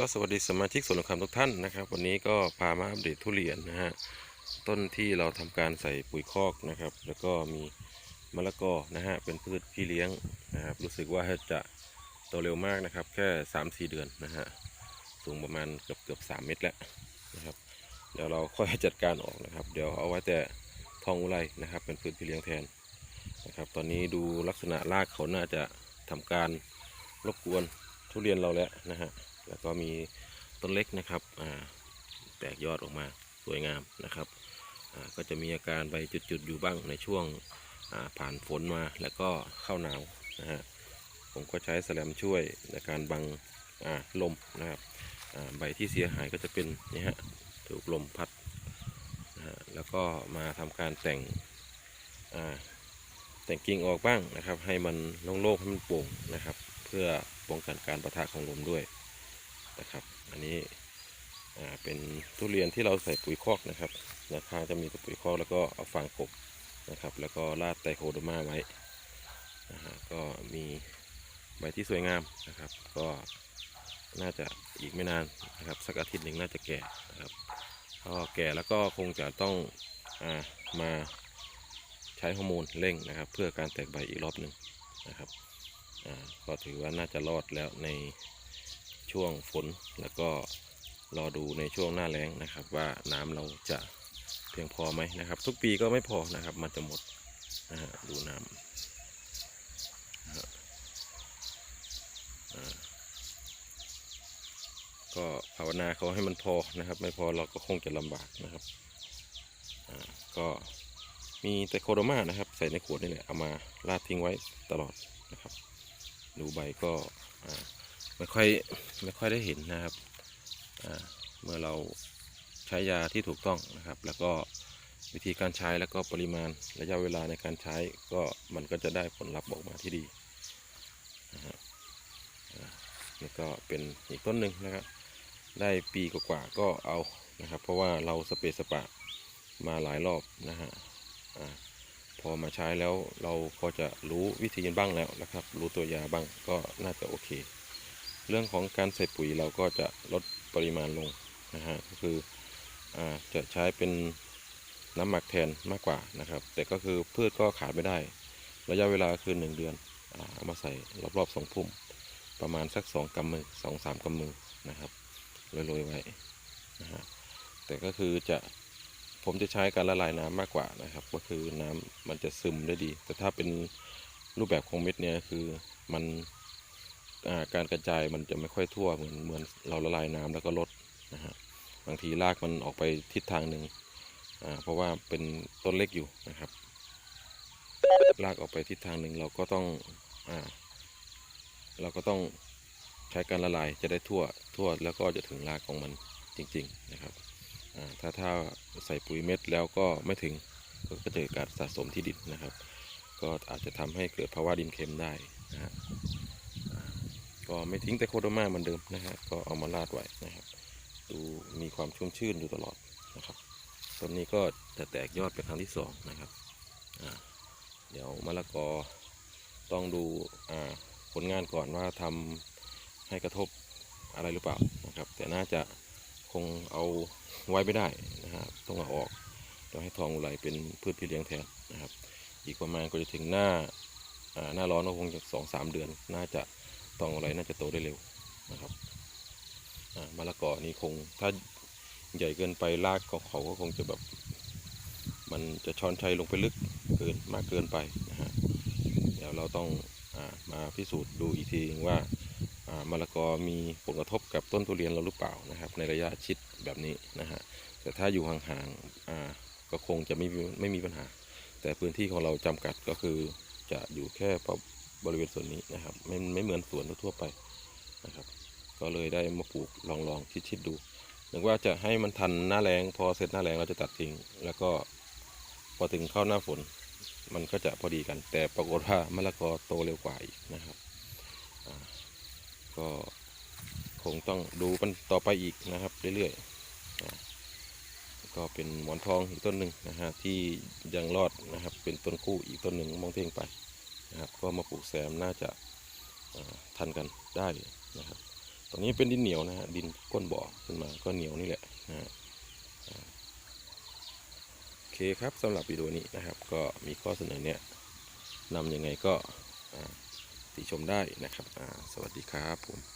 ก็สวัสดีสมาชิกสวนคำทุกท่านนะครับ วันนี้ก็พามาอัปเดตทุเรียนนะฮะต้นที่เราทำการใส่ปุ๋ยคอกนะครับ แล้วก็มีมะละกอนะฮะเป็นพืชพี่เลี้ยงนะครับรู้สึกว่าจะโตเร็วมากนะครับ แค่3-4 เดือนนะฮะสูงประมาณเกือบเกือบ3เมตรแล้วนะครับ เดี๋ยวเราค่อยจัดการออกนะครับ เดี๋ยวเอาไว้แต่ทองอุไรนะครับ เป็นพืชพี่เลี้ยงแทนนะครับ ตอนนี้ดูลักษณะรากเขาน่าจะทำการรบกวน ทุเรียนเราแล้วนะฮะแล้วก็มีต้นเล็กนะครับแตกยอดออกมาสวยงามนะครับก็จะมีอาการใบจุดๆอยู่บ้างในช่วงผ่านฝนมาแล้วก็เข้าหนาวนะฮะผมก็ใช้แสลมช่วยในการบังลมนะครับใบที่เสียหายก็จะเป็นนี่ฮะถูกลมพัดนะฮะแล้วก็มาทำการแต่งแต่งกิ่งออกบ้างนะครับ ให้มันโล่งๆให้มันโปร่งนะครับ เพื่อ ป้องกันการประทะของลมด้วยนะครับ อันนี้เป็นทุเรียนที่เราใส่ปุ๋ยคอกนะครับราคาจะมีแต่ปุ๋ยคอกแล้วก็เอาฟางกบนะครับ แล้วก็ราดไตรโคโดมาไว้นะฮะก็มีใบที่สวยงามนะครับ ก็น่าจะอีกไม่นานนะครับสักอาทิตย์หนึ่งน่าจะแก่นะครับก็แก่แล้วก็คงจะต้องอามาใช้ฮอร์โมนเร่งนะครับ เพื่อการแตกใบอีกรอบหนึ่งนะครับ ก็ถือว่าน่าจะรอดแล้วในช่วงฝนแล้วก็รอดูในช่วงหน้าแล้งนะครับ ว่าน้ำเราจะเพียงพอไหมนะครับ ทุกปีก็ไม่พอนะครับ มันจะหมดนะฮะดูน้ำนะฮะก็ภาวนาเขาให้มันพอนะครับ ไม่พอเราก็คงจะลำบากนะครับก็มีแต่โคโดมานะครับ ใส่ในขวดนี่แหละเอามาราดทิ้งไว้ตลอดนะครับ ดูใบก็ไม่ค่อยไม่ค่อยได้เห็นนะครับเมื่อเราใช้ยาที่ถูกต้องนะครับ แล้วก็วิธีการใช้แล้วก็ปริมาณระยะเวลาในการใช้ก็มันก็จะได้ผลลัพธ์ออกมาที่ดีนะฮะนี่ก็เป็นอีกต้นหนึ่งนะครับ ได้ปีกว่าๆก็เอานะครับ เพราะว่าเราสเปซสปะมาหลายรอบนะฮะ อมาใช้แล้วเราพอจะรู้วิธีกันบ้างแล้วนะครับ รู้ตัวยาบ้างก็น่าจะโอเค เรื่องของการใส่ปุ๋ยเราก็จะลดปริมาณลงนะฮะก็คืออจะใช้เป็นน้ำหมักแทนมากกว่านะครับ แต่ก็คือพืชก็ขาดไม่ได้ ระยะเวลาคือ 1 เดือนเอามาใส่รอบๆสองพุ่ม ประมาณสัก 2กำมือสองสามกำมือนะครับโรยๆไว้นะฮะแต่ก็คือจะ ผมจะใช้การละลายน้ำมากกว่านะครับ ก็คือน้ำมันจะซึมได้ดี แต่ถ้าเป็นรูปแบบของเม็ดเนี่ยคือมันาการกระจายมันจะไม่ค่อยทั่วเหมือนเหมือนเราละลายน้ำแล้วก็ลดนะฮะบางทีรากมันออกไปทิศทางหนึ่งเพราะว่าเป็นต้นเล็กอยู่นะครับรากออกไปทิศทางหนึ่งเราก็ต้องอเราก็ต้องใช้การละลายจะได้ทั่วทั่วแล้วก็จะถึงรากของมันจริง ๆ นะครับ ถ้าถ้าใส่ปุ๋ยเม็ดแล้วก็ไม่ถึงก็จะเกิดการสะสมที่ดินนะครับ ก็อาจจะทำให้เกิดภาวะดินเค็มได้นะฮะก็ไม่ทิ้งแต่โคโดมาเหมือนเดิมนะฮะก็เอามาราดไว้นะครับ ดูมีความชุ่มชื่นอยู่ตลอดนะครับต้นนี้ก็จะแตกยอดเป็นครั้งที่สองนะครับเดี๋ยวมะละกอต้องดูผลงานก่อนว่าทำให้กระทบอะไรหรือเปล่านะครับ แต่น่าจะ คงเอาไว้ไม่ได้นะฮะต้องเอาออกต้องให้ทองอุไรเป็นพืชพี่เลี้ยงแทนนะครับ อีกประมาณก็จะถึงหน้าหน้าร้อนก็คงจะสองสามเดือน น่าจะตองอะไรน่าจะโตได้เร็วนะครับมะละกอนี่คงถ้าใหญ่เกินไปรากของเขาก็คงจะแบบมันจะช้อนชัยลงไปลึกเกินมากเกินไปนะฮะเดี๋ยวเราต้องอมาพิสูจน์ดูอีกทีว่า มะละกอมีผลกระทบกับต้นทุเรียนเราหรือเปล่านะครับ ในระยะชิดแบบนี้นะฮะแต่ถ้าอยู่ห่างๆก็คงจะไม่มีไม่มีปัญหา แต่พื้นที่ของเราจำกัดก็คือจะอยู่แค่บริเวณส่วนนี้นะครับ ไม่ไม่เหมือนสวนทั่วไปนะครับ ก็เลยได้มาปลูกลองลองชิดชิดๆดูนึกว่าจะให้มันทันหน้าแรงพอเสร็จหน้าแรงเราจะตัดทิ้งแล้วก็พอถึงเข้าหน้าฝน มันก็จะพอดีกัน แต่ปรากฏว่ามะละกอโตเร็วกว่าอีกนะครับ ก็คงต้องดูกันต่อไปอีกนะครับเรื่อยๆก็เป็นหมอนทองอีกต้นหนึ่งนะฮะที่ยังรอดนะครับเป็นต้นคู่อีกต้นหนึ่งมองเท่งไปนะครับก็มาปลูกแซมน่าจะทันกันได้นะครับตอนนี้เป็นดินเหนียวนะฮะดินก้นบ่อขึ้นมาก็เหนียวนี่แหละนะโอเคครับสำหรับวิดีโอนี้นะครับ ก็มีข้อเสนอเนี่ยนำยังไงก็ ติชมได้นะครับสวัสดีครับผม